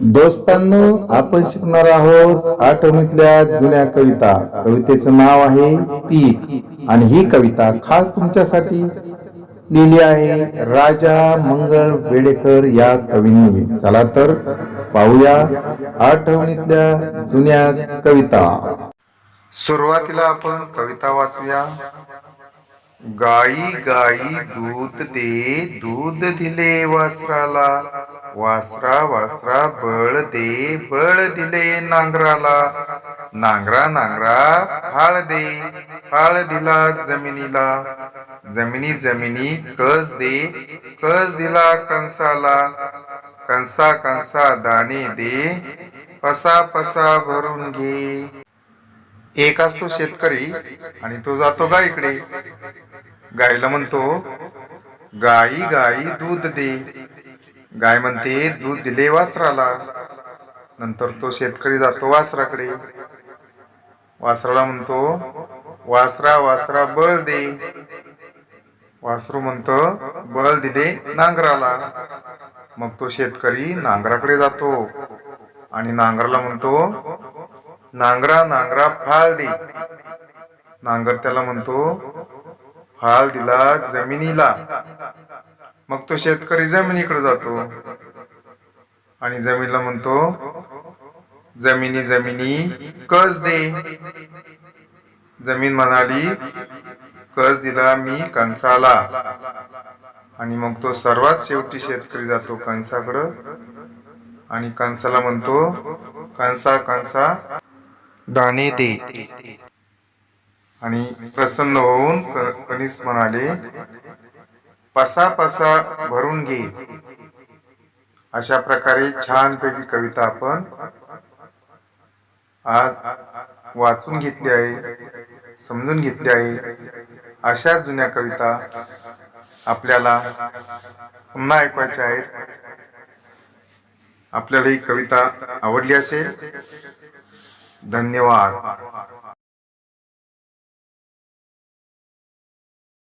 दोस्तांनो आपण शिकणार आहोत आठवणीतल्या जुन्या कविता. कवितेचं नाव आहे पीक. आणि ही कविता खास तुमच्यासाठी लिहिली आहे राजा मंगळ बेडेकर या कवींनी. चला तर पाहूया आठवणीतल्या जुन्या कविता. सुरुवातीला आपण कविता वाचूया. गाई गाई दूध दे दूध दिले वस्त्राला. वासरा वासरा बळ दे बळ दिले नांगराला. नांगरा नांगरा फाळ दे फाळ दिला जमिनीला. जमिनी जमिनी कस दे कस दिला कंसाला. कंसा कंसा दाणे दे पसा पसा भरून घे. एक असतो शेतकरी आणि तो जातो गाईकडे. गाईला म्हणतो गाई गाई दूध दे. गाय म्हणते दूध दिले वासराला. नंतर तो शेतकरी जातो वासराकडे. वासराला म्हणतो वासरा वासरा बळ दे. वासरू म्हणतो बळ दिले नांगराला. मग तो शेतकरी नांगराकडे जातो आणि नांगराला म्हणतो नांगरा नांगरा फाळ दे. नांगर त्याला म्हणतो फाळ दिला जमिनीला. मग तो शेतकरी जमिनीकडे जातो. आणि जमिनीला म्हणतो जमिनी जमिनी कस दे? जमीन म्हणाली कस दिला मी कंसाला आणि मग तो सर्वात शेवटी शेतकरी जातो कंसाकडं आणि कंसाला म्हणतो कंसा कंसा दाणे दे. आणि प्रसन्न होऊन कनिस म्हणाले पसा पसा भरून घे. अशा प्रकारे छानपैकी कविता आपण आज वाचून घेतली आहे समजून घेतली आहे. अशा जुन्या कविता आपल्याला पुन्हा ऐकवायच्या आहेत. आपल्याला ही कविता आवडली असेल. धन्यवाद.